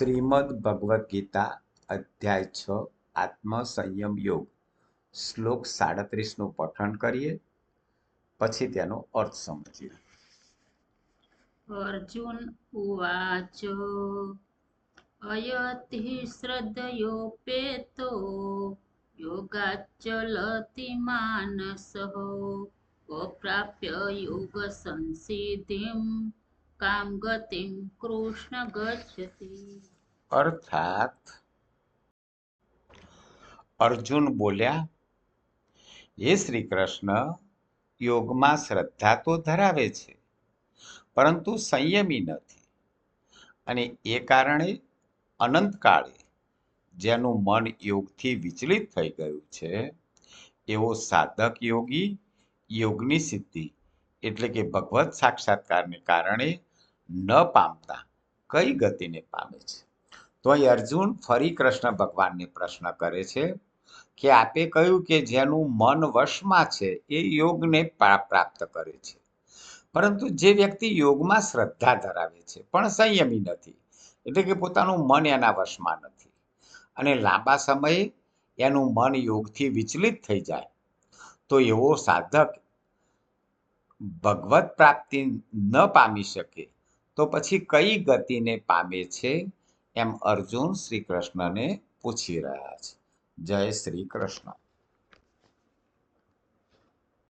શ્રીમદ ભગવદ્ ગીતા, અધ્યાય છ, આત્મ સંયમ યોગ. શ્લોક સાડત્રીસનું પઠન કરીએ, પછી તેનો અર્થ સમજીએ. અર્જુન ઉવાચ, અયતિ શ્રદ્ધયોપેતો યોગાચલતિ માનસ પ્રાપ્ય યોગ સંસિદ્ધિમ અર્થાત અર્જુન બોલ્યા, હે શ્રી કૃષ્ણ યોગમાં શ્રદ્ધા તો ધરાવે છે, પરંતુ સંયમી નથી. અને એ કારણે અનંતકાળે જેનું મન યોગથી વિચલિત થઈ ગયું છે, એવો સાધક યોગી યોગની સિદ્ધિ એટલે કે ભગવત સાક્ષાત્કારને કારણે ન પામતા કઈ ગતિને પામે છે? તો અહીં અર્જુન ફરી કૃષ્ણ ભગવાનને પ્રશ્ન કરે છે કે આપે કહ્યું કે જેનું મન વશમાં છે એ યોગને પ્રાપ્ત કરે છે. પરંતુ જે વ્યક્તિ યોગમાં શ્રદ્ધા ધરાવે છે, પણ સંયમી નથી, એટલે કે પોતાનું મન એના વશમાં નથી, અને લાંબા સમયે એનું મન યોગથી વિચલિત થઈ જાય, તો એવો સાધક ભગવત પ્રાપ્તિ ન પામી શકે તો પછી કઈ ગતિને પામે છે એમ અર્જુન શ્રી કૃષ્ણને પૂછી રહ્યા છે. જય શ્રી કૃષ્ણ